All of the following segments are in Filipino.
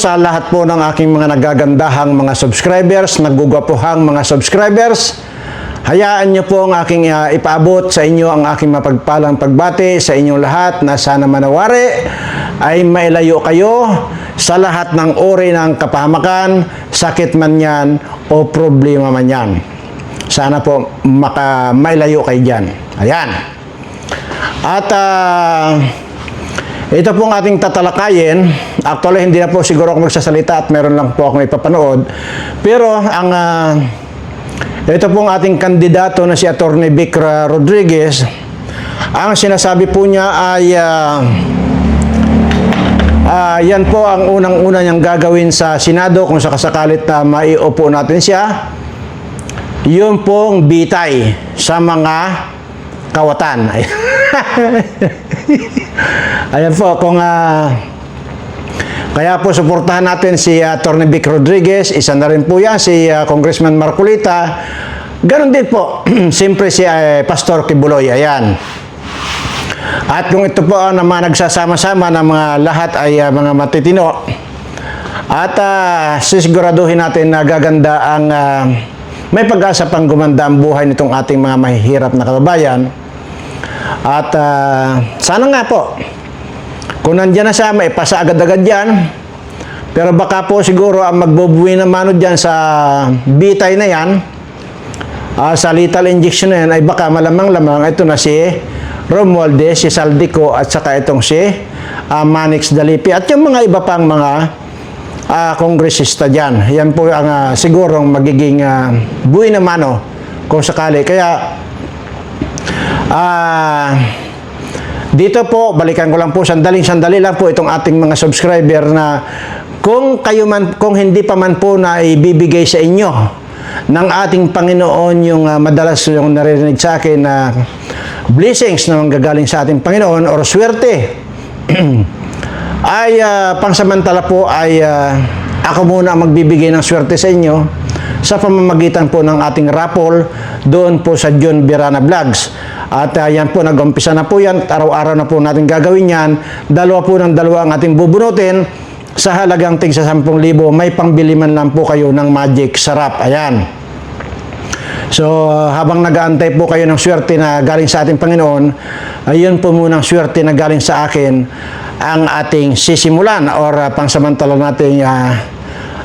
sa lahat po ng aking mga nagagandahang mga subscribers, nagugwapuhang mga subscribers. Hayaan niyo po ang aking ah, ipaabot sa inyo ang aking mapagpalang pagbati sa inyong lahat na sana manawari ay mailayo kayo sa lahat ng uri ng kapahamakan, sakit man yan o problema man yan. Sana po maka, mailayo kayo dyan. Ayan. At ah, ito pong ating tatalakayin. Actually, hindi na po siguro ako magsasalita at meron lang po akong ipapanood. Pero ang ah, ito pong ating kandidato na si Attorney Vic Rodriguez, ang sinasabi po niya ay ah, ah, yan po ang unang-una niyang gagawin sa Senado kung sakasakalit na maiupo natin siya. Yun pong bitay sa mga kawatan. Ayan po, kung ah, kaya po suportahan natin si uh, Atty. Vic Rodriguez, isa na rin po yan, si ah, Congressman Marcolita. Ganon din po, siyempre si ah, Pastor Kibuloy, ayan. At kung ito po ang mga nagsasama-sama na mga lahat ay ah, mga matitino, at uh, sisiguraduhin natin na gaganda ang ah, may pag-asa pang gumanda ang buhay nitong ating mga mahihirap na kababayan. At ah, sana nga po, kung nandyan na siya, maipasa agad-agad yan. Pero baka po siguro ang magbubuwi ng mano dyan sa bitay na yan, ah, sa lethal injection na yan, ay baka malamang-lamang ito na si Romualdez, si Saldico, at saka itong si ah, Manix Dalipi, at yung mga iba pang mga ah, kongresista dyan. Yan po ang ah, sigurong magiging ah, buwi na mano kung sakali. Kaya, ah, dito po, balikan ko lang po, sandaling sandali lang po itong ating mga subscriber na kung kayo man, kung hindi pa man po na ibibigay sa inyo ng ating Panginoon yung ah, madalas yung naririnig sa akin na blessings na manggagaling sa ating Panginoon or swerte ay ah, pansamantala po ay ah, ako muna ang magbibigay ng swerte sa inyo sa pamamagitan po ng ating raffle doon po sa John Birana Vlogs. At ah, yan po, nag-umpisa na po yan. Araw-araw na po natin gagawin yan. Dalawa po ng dalawa ang ating bubunutin. Sa halagang tig sa 10,000, may pangbili man lang po kayo ng magic sarap. Ayan. So, uh, habang nag-aantay po kayo ng swerte na galing sa ating Panginoon, ayun po munang swerte na galing sa akin ang ating sisimulan or uh, pangsamantala nating uh,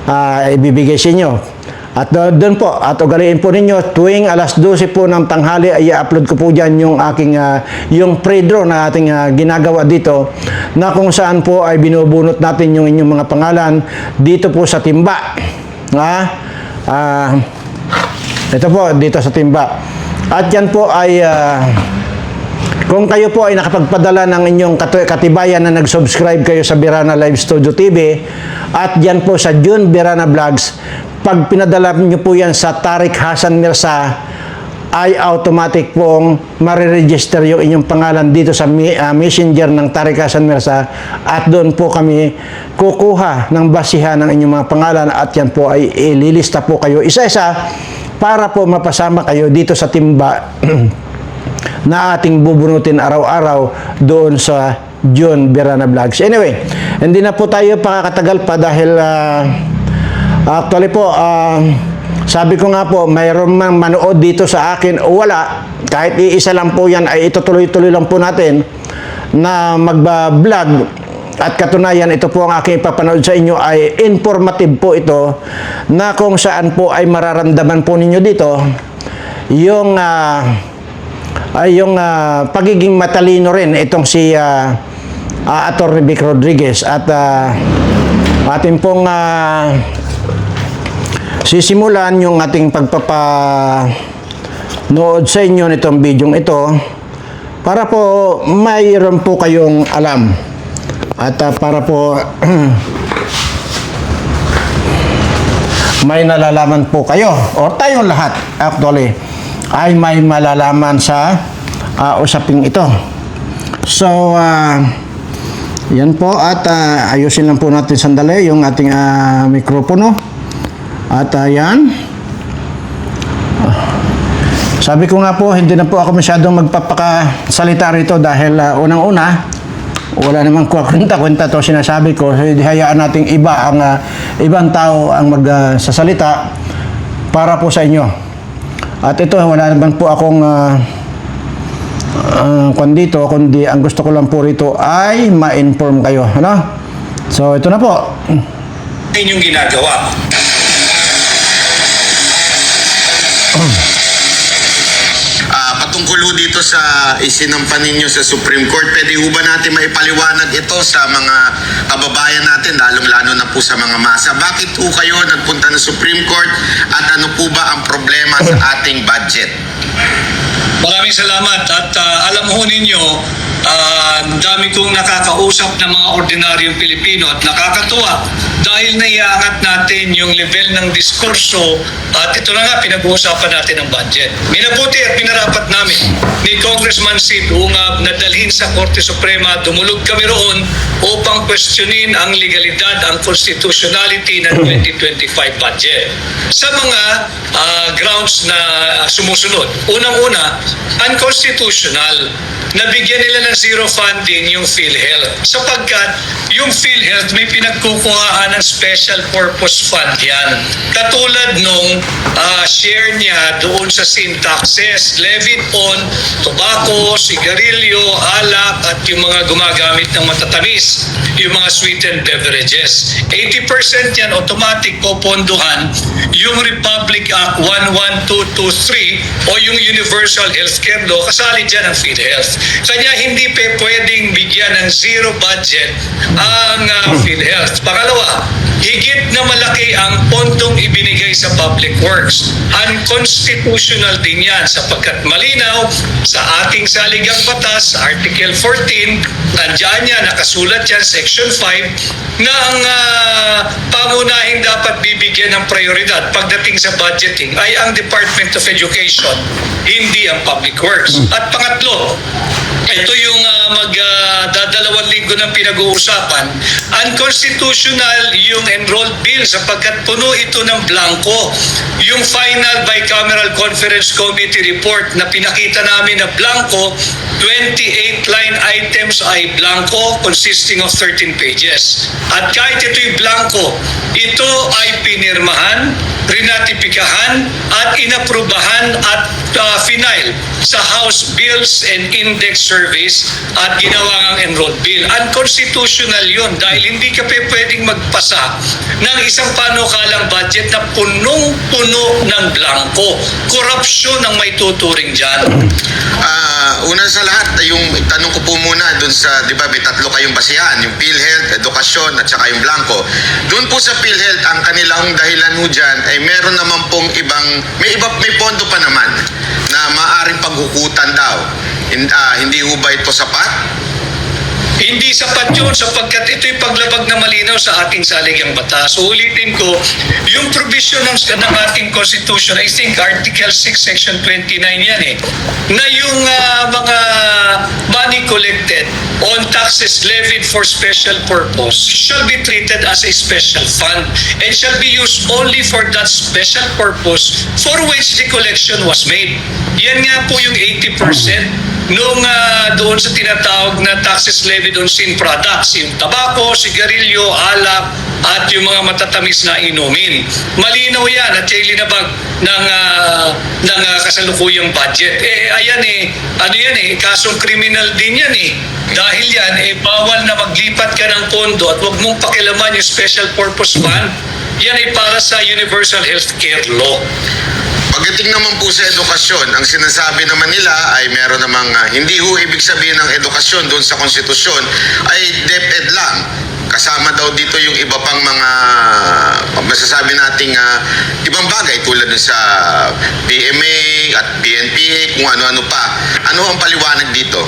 uh, ibibigay sa inyo. At do- doon po, at ugaliin po ninyo, tuwing alas 12 po ng tanghali, ay i-upload ko po dyan yung aking, uh, yung pre-draw na ating uh, ginagawa dito, na kung saan po ay binubunot natin yung inyong mga pangalan dito po sa timba. Ha? Ah, ito po, dito sa timba. At yan po ay, ah, kung kayo po ay nakapagpadala ng inyong katibayan na nag-subscribe kayo sa Birana Live Studio TV, at yan po sa June Birana Vlogs, pag pinadala nyo po yan sa Tariq Hasan Mirsa, ay automatic pong mariregister yung inyong pangalan dito sa ah, messenger ng Tariq Hasan Mirsa at doon po kami kukuha ng basihan ng inyong mga pangalan at yan po ay ililista po kayo isa-isa para po mapasama kayo dito sa timba na ating bubunutin araw-araw doon sa John Birana Vlogs. Anyway, hindi na po tayo pakakatagal pa dahil ah, actually po, ah, sabi ko nga po, mayroon mang manood dito sa akin o wala, kahit iisa lang po yan ay itutuloy-tuloy lang po natin na magba-vlog. At katunayan ito po ang aking ipapanood sa inyo ay informative po ito na kung saan po ay mararamdaman po ninyo dito yung ah, ay yung ah, pagiging matalino rin itong si uh, Atty. Vic Rodriguez. At ah, ating pong ah, sisimulan yung ating pagpapa nood sa inyo nitong bidyong ito para po mayroon po kayong alam at ah, para po may nalalaman po kayo or tayong lahat actually ay may malalaman sa ah, usaping ito. So, ah, yan po at ah, ayusin lang po natin sandali yung ating ah, mikropono. At ah, yan. Sabi ko nga po, hindi na po ako masyadong magpapakasalita rito dahil ah, unang-una, wala namang kwenta-kwenta to sinasabi ko. So, hayaan nating iba ang ah, ibang tao ang magsasalita para po sa inyo. At ito, wala naman po akong uh, kung dito, kundi ang gusto ko lang po rito ay ma-inform kayo. Ano? So, ito na po. inyong ginagawa. Patungkol ho dito sa isinampan ninyo sa Supreme Court, pwede ho ba natin maipaliwanag ito sa mga kababayan natin, lalong-lalo na po sa mga masa? Bakit ho kayo nagpunta ng Supreme Court at ano po ba ang problema sa ating budget? Maraming salamat at ah, alam ho ninyo, ang dami kong nakakausap ng mga ordinaryong Pilipino at nakakatuwa dahil naiangat natin yung level ng diskurso at ito na nga pinag-uusapan natin ang budget. Minabuti at minarapat namin ni Congressman Sid Ungab na dalhin sa Korte Suprema, dumulog kami roon upang questionin ang legalidad, ang constitutionality ng 2025 budget. Sa mga ah, grounds na sumusunod. Unang-una, unconstitutional na bigyan nila ng zero funding yung PhilHealth sapagkat yung PhilHealth may pinagkukuhaan ng special purpose fund yan. Katulad nung ah, share niya doon sa sin taxes levied on tobacco, sigarilyo, alak at yung mga gumagamit ng matatamis, yung mga sweetened beverages. 80% yan automatic popondohan yung Republic Act 11223 o yung Universal Healthcare Law, kasali dyan ang PhilHealth. Kanya hindi pe pwedeng bigyan ng zero budget ang uh, PhilHealth. Pangalawa, higit na malaki ang pondong ibinigay sa public works. Unconstitutional din yan sapagkat malinaw sa ating saligang batas, Article 14, nandiyan yan, nakasulat yan, Section 5, na ang ah, pangunahing dapat bibigyan ng prioridad pagdating sa budgeting ay ang Department of Education, hindi ang Public Works. At pangatlo, ito yung uh, magdadalawang linggo ng pinag-uusapan. Unconstitutional yung enrolled bill sapagkat puno ito ng blanco. Yung final bicameral conference committee report na pinakita namin na blanco, 28 line items ay blanco consisting of 13 pages. At kahit ito'y blanco, ito ay pinirmahan, rinatipikahan at inaprubahan at uh, final sa House Bills and Index Service at ginawa ang enrolled bill. Unconstitutional yun dahil hindi ka pwedeng magpasa ng isang panukalang budget na punong-puno ng blanco. Korupsyon ang may tuturing dyan. Ah, una sa lahat, yung tanong ko po muna dun sa, di ba, may tatlo kayong basihan, yung PhilHealth, edukasyon, at saka yung Blanco. Doon po sa PhilHealth, ang kanilang dahilan ho dyan ay meron naman pong ibang, may iba, may pondo pa naman na maaring paghukutan daw. Hin- ah, hindi ho ba ito sapat? Hindi sapat yun sapagkat ito'y paglabag na malinaw sa ating saligang batas. So ulitin ko, yung provision ng, ng ating Constitution, I think Article 6, Section 29 yan eh, na yung ah, mga money collected on taxes levied for special purpose shall be treated as a special fund and shall be used only for that special purpose for which the collection was made. Yan nga po yung 80% nung ah, doon sa tinatawag na taxes levied on sin products, yung tabako, sigarilyo, alak, at yung mga matatamis na inumin. Malinaw yan at yung linabag ng, ah, ng ah, kasalukuyang budget. Eh, ayan eh, ano yan eh, kasong kriminal din yan eh. Dahil yan, eh, bawal na maglipat ka ng pondo at huwag mong pakilaman yung special purpose fund. Yan ay para sa Universal Healthcare Law. Pagdating naman po sa edukasyon, ang sinasabi naman nila ay meron namang ah, hindi ho ibig sabihin ng edukasyon doon sa konstitusyon ay DepEd lang. Kasama daw dito yung iba pang mga masasabi nating ah, ibang bagay tulad dun sa PMA at PNPA kung ano-ano pa. Ano ang paliwanag dito?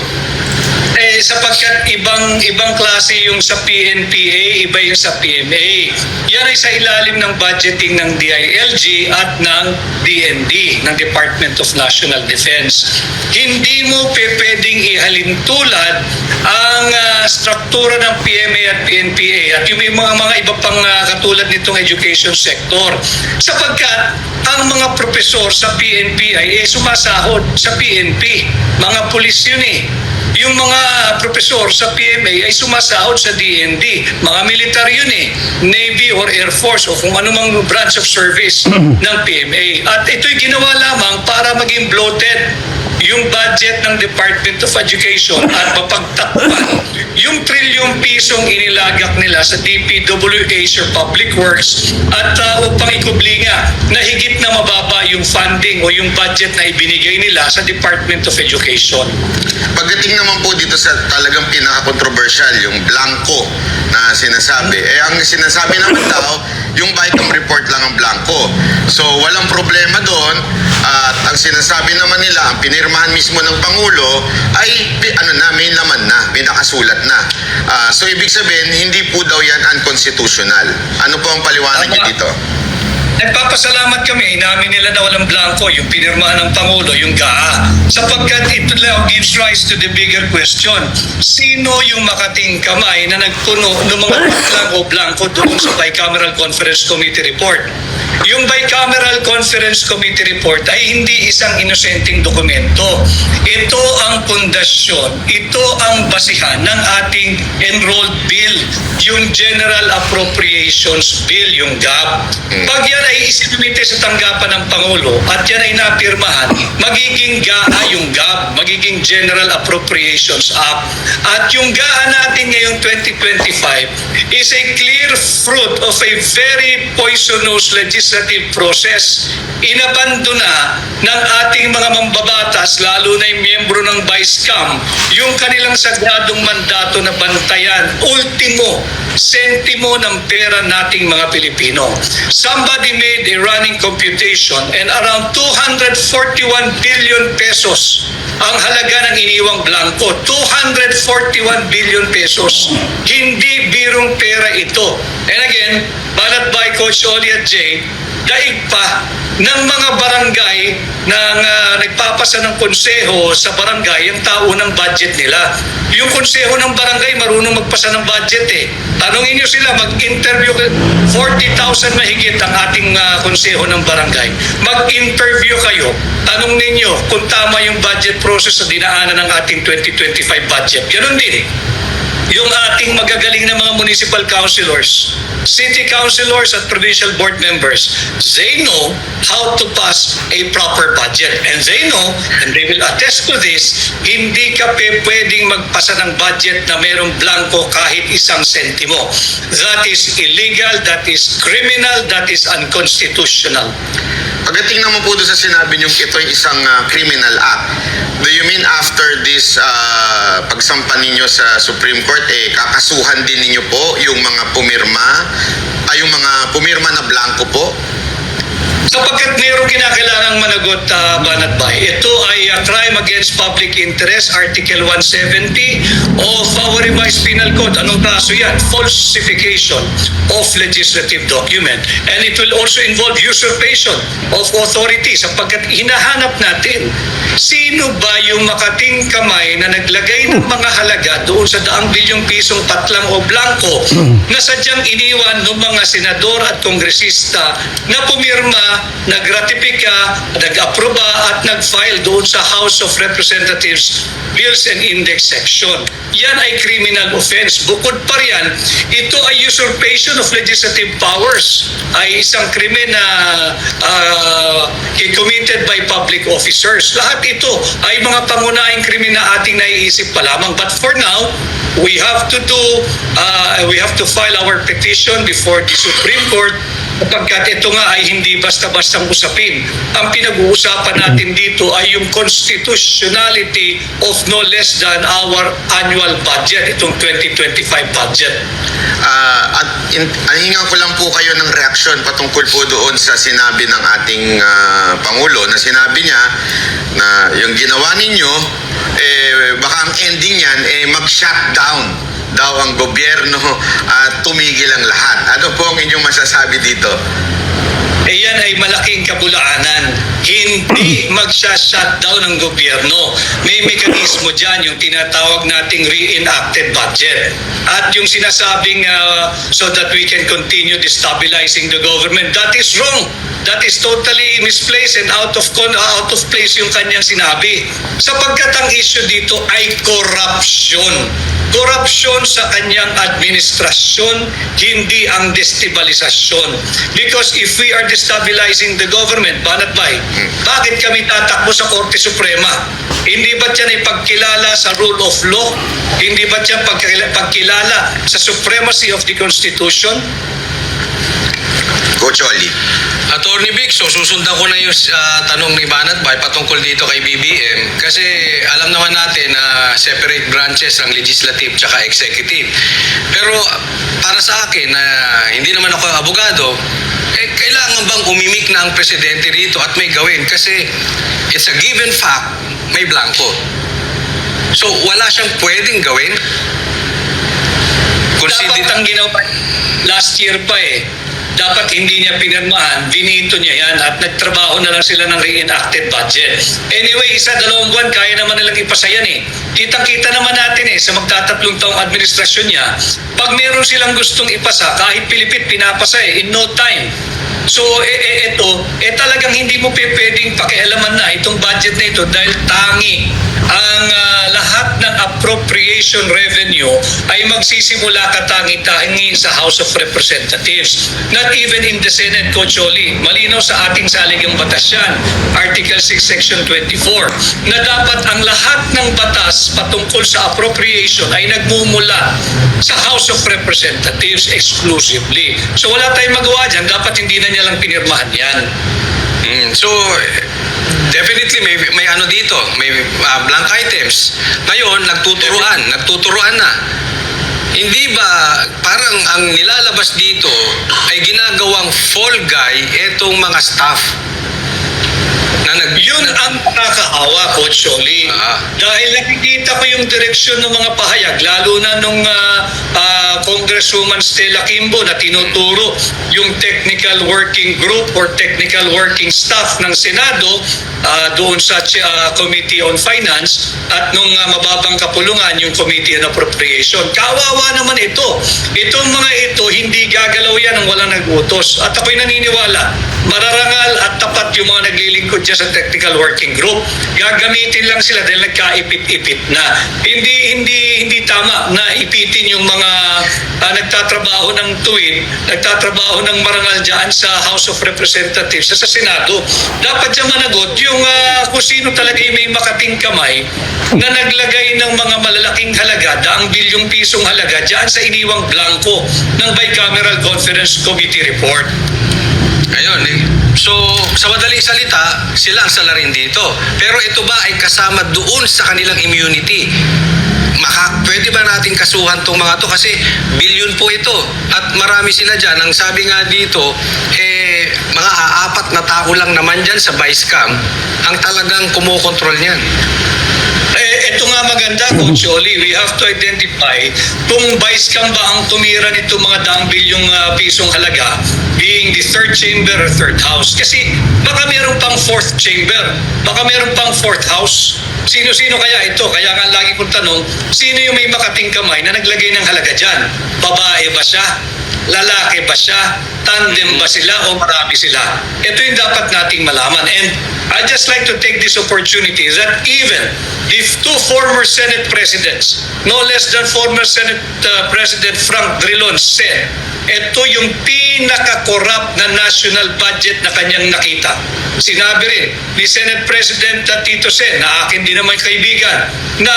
Eh, sapagkat ibang ibang klase yung sa PNPA, iba yung sa PMA. Yan ay sa ilalim ng budgeting ng DILG at ng DND, ng Department of National Defense. Hindi mo pwedeng ihalin tulad ang ah, struktura ng PMA at PNPA at yung may mga mga iba pang ah, katulad nitong education sector. Sapagkat ang mga profesor sa PNP ay eh, sumasahod sa PNP. Mga pulis yun eh yung mga profesor sa PMA ay sumasahod sa DND. Mga militar yun eh. Navy or Air Force o kung anumang branch of service ng PMA. At ito'y ginawa lamang para maging bloated yung budget ng Department of Education at mapagtakpan yung trilyong pisong inilagak nila sa DPWH or Public Works at uh, upang ikubli na higit na mababa yung funding o yung budget na ibinigay nila sa Department of Education. Pagdating naman po dito sa talagang pinaka-controversial, yung blanco na sinasabi, eh ang sinasabi naman daw, yung Bicam report lang ang blanco. So walang problema doon at ang sinasabi naman nila, ang pinirmahan mismo ng Pangulo ay ano na, may laman na, may nakasulat na. Ah, so ibig sabihin, hindi po daw yan unconstitutional. Ano po ang paliwanag niyo dito? Nagpapasalamat kami, inamin nila na walang blanco, yung pinirmahan ng Pangulo, yung GAA. Sapagkat ito lang gives rise to the bigger question. Sino yung makating kamay na nagpuno ng mga patlang o blanco doon sa Bicameral Conference Committee report? Yung Bicameral Conference Committee report ay hindi isang inosenteng dokumento. Ito ang pundasyon, ito ang basihan ng ating enrolled bill, yung General Appropriations Bill, yung GAB. Pag yan ay isinumite sa tanggapan ng Pangulo at yan ay napirmahan, magiging GAA yung GAB, magiging General Appropriations Act. At yung GAA natin ngayong 2025 is a clear fruit of a very poisonous legislative process. Inabandona ng ating mga mambabatas, lalo na yung miyembro ng BISCAM, yung kanilang sagradong mandato na bantayan, ultimo, sentimo ng pera nating mga Pilipino. Somebody made a running computation and around 241 billion pesos ang halaga ng iniwang blanco. 241 billion pesos. Hindi birong pera ito. And again, banat by Coach Oli at Jay, daig pa ng mga barangay na ah, nagpapasa ng konseho sa barangay ang tao ng budget nila. Yung konseho ng barangay marunong magpasa ng budget eh. Tanungin nyo sila, mag-interview, 40,000 mahigit ang ating ah, konseho ng barangay. Mag-interview kayo, tanong ninyo kung tama yung budget process sa dinaanan ng ating 2025 budget. Ganon din eh yung ating magagaling na mga municipal councilors, city councilors at provincial board members, they know how to pass a proper budget. And they know, and they will attest to this, hindi ka pwedeng magpasa ng budget na merong blanco kahit isang sentimo. That is illegal, that is criminal, that is unconstitutional. Pagdating naman po doon sa sinabi niyo ito ay isang ah, criminal act, do you mean after this ah, pagsampa ninyo sa Supreme Court, eh kakasuhan din ninyo po yung mga pumirma, ay yung mga pumirma na blanco po? Sapagkat mayroong kinakailangang managot uh, Banat Bay. Ito ay uh, crime against public interest, Article 170 of our revised penal code. Anong kaso yan? Falsification of legislative document. And it will also involve usurpation of authority sapagkat hinahanap natin sino ba yung makating kamay na naglagay ng mga halaga doon sa daang bilyong pisong patlang o blanco na sadyang iniwan ng mga senador at kongresista na pumirma, nagratipika, nag-aproba at nag-file doon sa House of Representatives Bills and Index Section. Yan ay criminal offense. Bukod pa riyan, ito ay usurpation of legislative powers. Ay isang krimen na ah, committed by public officers. Lahat ito ay mga pangunahing krimen na ating naiisip pa lamang. But for now, we have to do, uh, we have to file our petition before the Supreme Court sapagkat ito nga ay hindi basta-bastang usapin. Ang pinag-uusapan natin dito ay yung constitutionality of no less than our annual budget, itong 2025 budget. Ah, at in, ahingan ko lang po kayo ng reaksyon patungkol po doon sa sinabi ng ating ah, Pangulo na sinabi niya na yung ginawa ninyo, eh, baka ang ending niyan, eh, mag-shutdown daw ang gobyerno at tumigil ang lahat. Ano po ang inyong masasabi dito? Eh yan ay malaking kabulaanan. Hindi magsha-shutdown ng gobyerno. May mekanismo dyan, yung tinatawag nating reenacted budget. At yung sinasabing uh, so that we can continue destabilizing the government, that is wrong. That is totally misplaced and out of con- out of place yung kanyang sinabi. Sapagkat ang issue dito ay corruption. Corruption sa kanyang administrasyon, hindi ang destabilisasyon. Because if we are destabilizing the government, banat bay, bakit kami tatakbo sa Korte Suprema? Hindi ba yan ay pagkilala sa rule of law? Hindi ba yan pagkilala, sa supremacy of the Constitution? Coach Oli. Attorney Vic, so susundan ko na yung ah, tanong ni Banat Bay patungkol dito kay BBM kasi alam naman natin na separate branches ang legislative tsaka executive. Pero para sa akin na hindi naman ako abogado, eh, kailangan bang umimik na ang presidente rito at may gawin kasi it's a given fact, may blanco. So wala siyang pwedeng gawin. Dapat Consider ang ginawa last year pa eh. Dapat hindi niya pinirmahan, binito niya yan at nagtrabaho na lang sila ng reenacted budget. Anyway, isa dalawang buwan, kaya naman nilang ipasa yan eh. Kitang-kita naman natin eh sa magtatatlong taong administrasyon niya, pag meron silang gustong ipasa, kahit pilipit, pinapasa eh, in no time. So, eh, eh, ito, eh talagang hindi mo pwedeng pakialaman na itong budget na ito dahil tangi ang ah, lahat ng appropriation revenue ay magsisimula katangi-tangi sa House of Representatives. Not even in the Senate, Coach Oli. Malinaw sa ating saligang batas yan. Article 6, Section 24. Na dapat ang lahat ng batas patungkol sa appropriation ay nagmumula sa House of Representatives exclusively. So wala tayong magawa dyan. Dapat hindi na lang pinirmahan yan. Mm, so, definitely may, may ano dito, may ah, blank items. Ngayon, nagtuturuan, nagtuturuan na. Hindi ba parang ang nilalabas dito ay ginagawang fall guy etong mga staff na nag Yun ang nakakaawa, Coach Oli. Ah. Dahil nakikita ko yung direksyon ng mga pahayag, lalo na nung ah, ah, Congresswoman Stella Kimbo na tinuturo yung technical working group or technical working staff ng Senado ah, doon sa ah, Committee on Finance at nung ah, mababang kapulungan yung Committee on Appropriation. Kawawa naman ito. Itong mga ito, hindi gagalaw yan ng walang nag-utos. At ako'y naniniwala, mararangal at tapat yung mga naglilingkod dyan sa technical working group. Gagamitin lang sila dahil nagkaipit-ipit na. Hindi hindi hindi tama na ipitin yung mga ah, nagtatrabaho ng tuwid, nagtatrabaho ng marangal dyan sa House of Representatives, sa Senado. Dapat dyan managot yung ah, kung sino talaga yung may makating kamay na naglagay ng mga malalaking halaga, daang bilyong pisong halaga dyan sa iniwang blanco ng Bicameral Conference Committee report. Ayun. So, sa madaling salita, sila ang salarin dito. Pero ito ba ay kasama doon sa kanilang immunity? Maka, pwede ba natin kasuhan tong mga to? Kasi billion po ito. At marami sila dyan. Ang sabi nga dito, eh, mga aapat na tao lang naman dyan sa vice cam ang talagang kumokontrol niyan. Eh, ito nga maganda, Coach Oli. We have to identify kung vice cam ba ang tumira nito mga daang bilyong ah, pisong halaga being the third chamber or third house. Kasi baka meron pang fourth chamber. Baka meron pang fourth house. Sino-sino kaya ito? Kaya nga lagi kong tanong, sino yung may makating kamay na naglagay ng halaga dyan? Babae ba siya? Lalaki ba siya? Tandem ba sila o marami sila? Ito yung dapat nating malaman. And I just like to take this opportunity that even if two former Senate presidents, no less than former Senate uh, President Frank Drilon said, ito yung pinaka-corrupt na national budget na kanyang nakita. Sinabi rin ni Senate President Tito Sen, na akin din naman kaibigan, na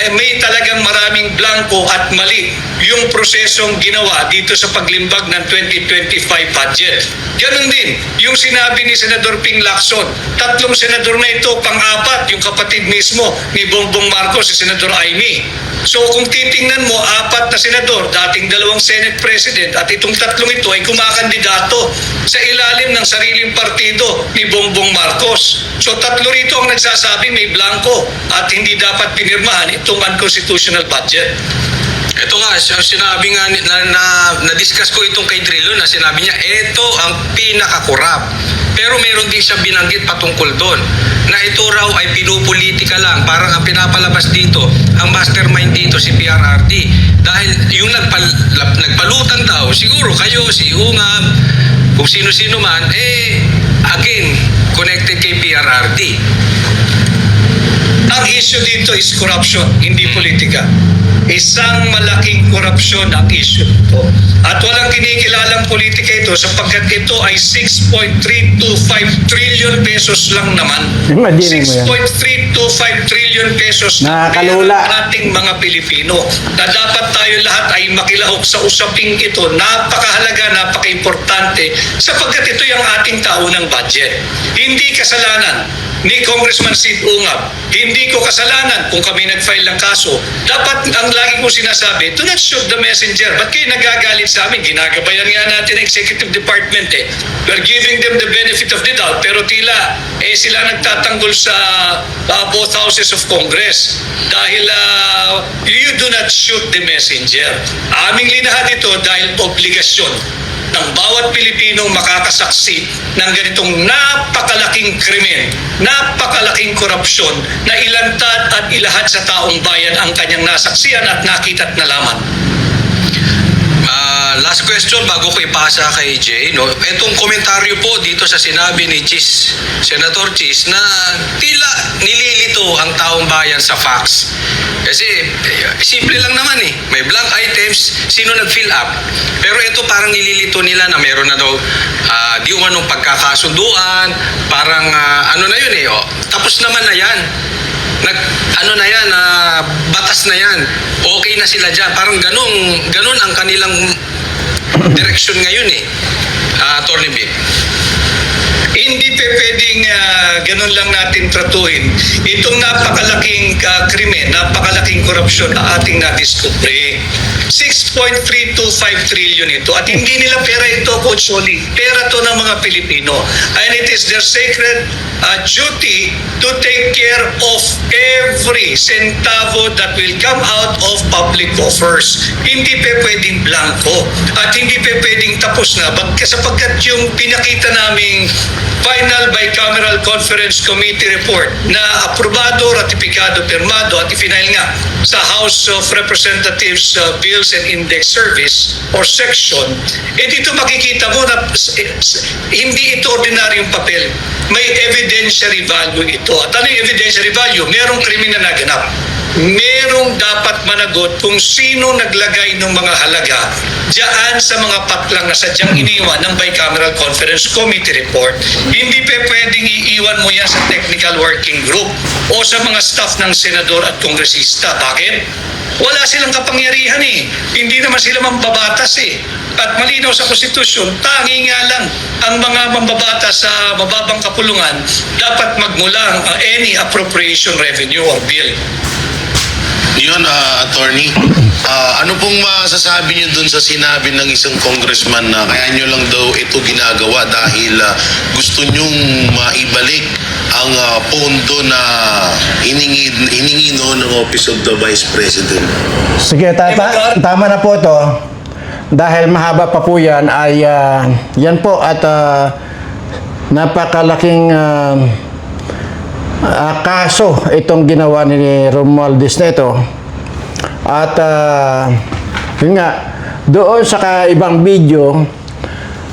eh, may talagang maraming blanco at mali yung prosesong ginawa dito sa paglimbag ng 2025 budget. Ganon din, yung sinabi ni Senador Ping Lacson, tatlong senador na ito, pang-apat, yung kapatid mismo ni Bongbong Marcos, si Senador Aimee. So kung titingnan mo, apat na senador, dating dalawang Senate President at itong tatlong ito ay kumakandidato sa ilalim ng sariling partido ni Bongbong Marcos. So tatlo rito ang nagsasabing may blanco at hindi dapat pinirmahan itong unconstitutional budget. Ito nga, sinabi nga, na, na, na-discuss ko itong kay Trillo na sinabi niya, ito ang pinakakurap. Pero meron din siya binanggit patungkol doon na ito raw ay pinupolitika lang. Parang ang pinapalabas dito, ang mastermind dito si PRRD. Dahil yung nagpal, nagpalutan daw, siguro kayo, si Ungab, kung sino-sino man, eh, again, connected kay PRRD. Ang issue dito is corruption, hindi politika. Isang malaking korupsyon ang issue nito. At walang kinikilalang politika ito sapagkat ito ay 6.325 trillion pesos lang naman. Imagine mo yan. 6.325 trillion pesos na ng ating mga Pilipino na dapat tayo lahat ay makilahok sa usaping ito. Napakahalaga, napaka-importante sapagkat ito yung ating taunang budget. Hindi kasalanan ni Congressman Sid Ungab. Hindi ko kasalanan kung kami nag-file ng kaso. Dapat ang lagi kong sinasabi, do not shoot the messenger. Ba't kayo nagagalit sa amin? Ginagabayan nga natin ang executive department eh. We're giving them the benefit of the doubt pero tila eh sila nagtatanggol sa uh, both houses of Congress dahil uh, you do not shoot the messenger. Aming linahan ito dahil obligasyon ng bawat Pilipinong makakasaksi ng ganitong napakalaking krimen, napakalaking korupsyon na ilantad at ilahad sa taong bayan ang kanyang nasaksiyan at nakita at nalaman. Last question bago ko ipasa kay Jay, no? Etong komentaryo po dito sa sinabi ni Chis, Senator Chis, na tila nililito ang taong bayan sa facts. Kasi eh, simple lang naman eh. May blank items, sino nag-fill up? Pero ito parang nililito nila na meron na daw ah, di umanong pagkakasunduan, parang ah, ano na yun eh, oh, tapos naman na yan nag ano na yan ah, batas na yan okay na sila dyan parang ganun ganun ang kanilang direksyon ngayon eh uh, Attorney Vic Hindi pe pwedeng ah, ganun lang natin tratuhin. Itong napakalaking ah, krimen, napakalaking korupsyon na ating nadiskubre. 6.325 trillion ito. At hindi nila pera ito, Coach Oli. Pera to ng mga Pilipino. And it is their sacred ah, duty to take care of every centavo that will come out of public coffers. Hindi pe pwedeng blanco. At hindi pe pwedeng tapos na. Sapagkat yung pinakita naming final bicameral conference committee report na aprobado, ratipikado, pirmado at ifinail nga sa House of Representatives uh, Bills and Index Service or section, eh dito makikita mo na s- hindi ito ordinaryong papel. May evidentiary value ito. At ano yung evidentiary value? Merong krimen na naganap merong dapat managot kung sino naglagay ng mga halaga diyan sa mga patlang na sadyang iniwan ng bicameral conference committee report. Hindi pa pwedeng iiwan mo yan sa technical working group o sa mga staff ng senador at kongresista. Bakit? Wala silang kapangyarihan eh. Hindi naman sila mambabatas eh. At malinaw sa konstitusyon, tangi nga lang ang mga mambabatas sa mababang kapulungan dapat magmula ang any appropriation revenue or bill. Yun, ah, attorney. Ah, ano pong masasabi niyo dun sa sinabi ng isang congressman na kaya niyo lang daw ito ginagawa dahil ah, gusto niyong maibalik ang ah, pondo na hiningi, hiningi noon ng Office of the Vice President? Sige, tata, tama na po ito. Dahil mahaba pa po yan, ay ah, yan po at ah, napakalaking ah, ah, kaso itong ginawa ni Romualdez na ito. At ah, yun nga, doon sa ka- ibang video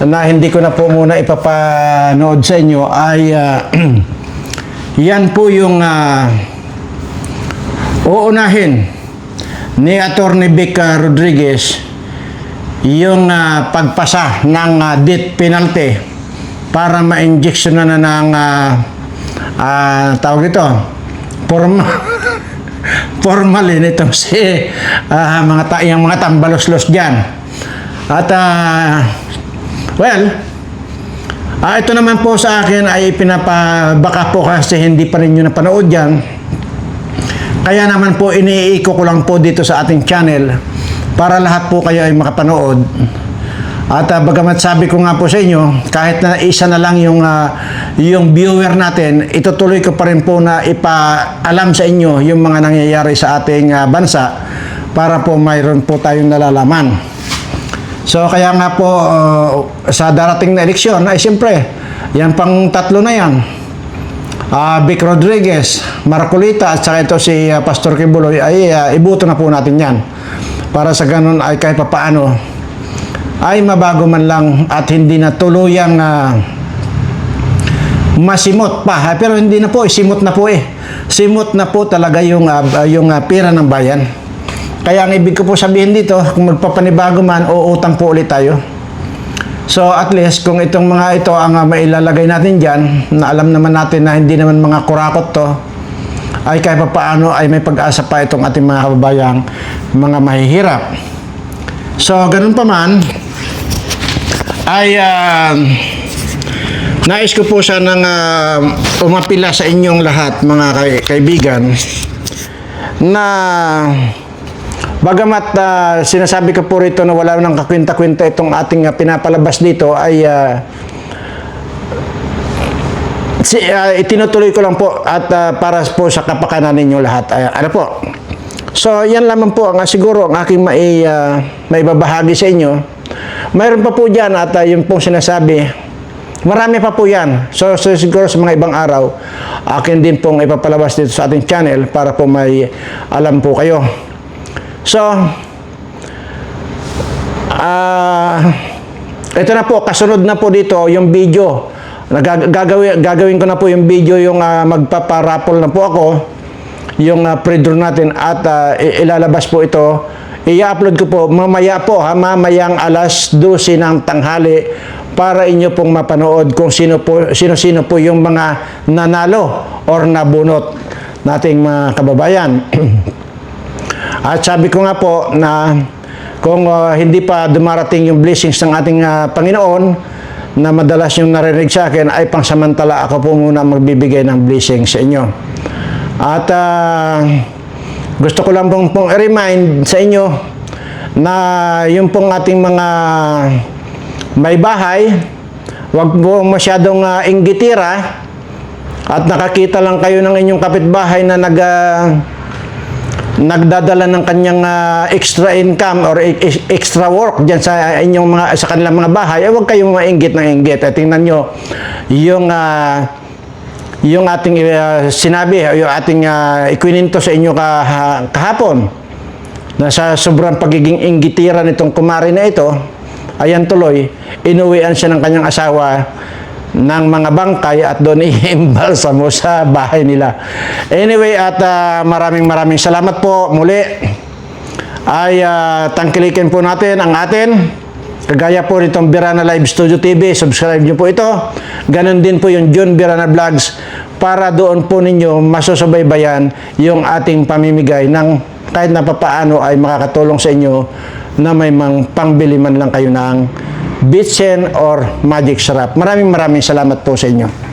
na hindi ko na po muna ipapanood sa inyo ay ah, yan po yung ah, uunahin ni Attorney Vic Rodriguez yung ah, pagpasa ng ah, death penalty para ma-injection na na ng ah, ah, tawag ito forma formalin itong si ah, mga ta- yung mga tambalos-los diyan at ah, well ah, ito naman po sa akin ay pinapabaka po kasi hindi pa rin nyo napanood yan kaya naman po iniiko ko lang po dito sa ating channel para lahat po kayo ay makapanood. At uh, bagamat sabi ko nga po sa inyo, kahit na isa na lang yung ah, yung viewer natin, itutuloy ko pa rin po na ipaalam sa inyo yung mga nangyayari sa ating ah, bansa para po mayroon po tayong nalalaman. So kaya nga po uh, sa darating na eleksyon ay siyempre yan pang tatlo na yan. Ah, Vic Rodriguez, Marcolita at saka ito si uh, Pastor Kibuloy ay uh, ibuto na po natin yan. Para sa ganun ay kahit papaano ay mabago man lang at hindi na tuluyang uh, masimot pa. Pero hindi na po, eh, simot na po eh. Simot na po talaga yung, uh, yung uh, pera ng bayan. Kaya ang ibig ko po sabihin dito, kung magpapanibago man, uutang po ulit tayo. So at least kung itong mga ito ang uh, mailalagay natin dyan, na alam naman natin na hindi naman mga kurakot to, ay kahit pa paano ay may pag-asa pa itong ating mga kababayang mga mahihirap. So ganun pa man, ay uh, nais ko po sanang uh, umapila sa inyong lahat mga kaibigan na Bagamat ah, sinasabi ko po rito na wala nang kakwenta-kwenta itong ating ah, pinapalabas dito ay ah, si, ah, itinutuloy ko lang po at ah, para po sa kapakanan ninyo lahat. Ay, ano po? So, yan lamang po ang ah, siguro ang aking mai, ah, maibabahagi sa inyo. Mayroon pa po dyan at ah, yung pong sinasabi, marami pa po yan. So, so siguro sa mga ibang araw, akin din pong ipapalabas dito sa ating channel para po may alam po kayo. So, ah, ito na po, kasunod na po dito yung video. Gagawin, gagawin ko na po yung video yung ah, magpaparapol na po ako yung uh, pre-draw natin at i- ilalabas po ito. I-upload ko po mamaya po ha, mamayang alas 12 ng tanghali para inyo pong mapanood kung sino po sino-sino po yung mga nanalo or nabunot nating mga kababayan. At sabi ko nga po na kung uh, hindi pa dumarating yung blessings ng ating uh, Panginoon na madalas yung narinig sa akin ay pangsamantala ako po muna magbibigay ng blessing sa inyo. At uh, gusto ko lang pong, pong i-remind sa inyo na yung pong ating mga may bahay, wag po masyadong uh, inggitira at nakakita lang kayo ng inyong kapitbahay na nag ah, nagdadala ng kanyang ah, extra income or e- e- extra work diyan sa inyong mga sa kanilang mga bahay, ay huwag kayong mainggit ng inggit. At tingnan nyo yung ah, yung ating ah, sinabi, yung ating uh, ikwininto sa inyo kaha- kahapon na sa sobrang pagiging inggitira nitong kumari na ito, ayan tuloy, inuwian siya ng kanyang asawa ng mga bangkay at doon iimbalsamo sa bahay nila. Anyway, at ah, maraming maraming salamat po muli. Ay ah, tangkilikin po natin ang atin. Kagaya po nitong Birana Live Studio TV, subscribe niyo po ito. Ganon din po yung John Birana Vlogs para doon po ninyo masusubaybayan yung ating pamimigay ng kahit na papaano ay makakatulong sa inyo na may mang pangbili man lang kayo ng Bitsen or Magic Sarap. Maraming maraming salamat po sa inyo.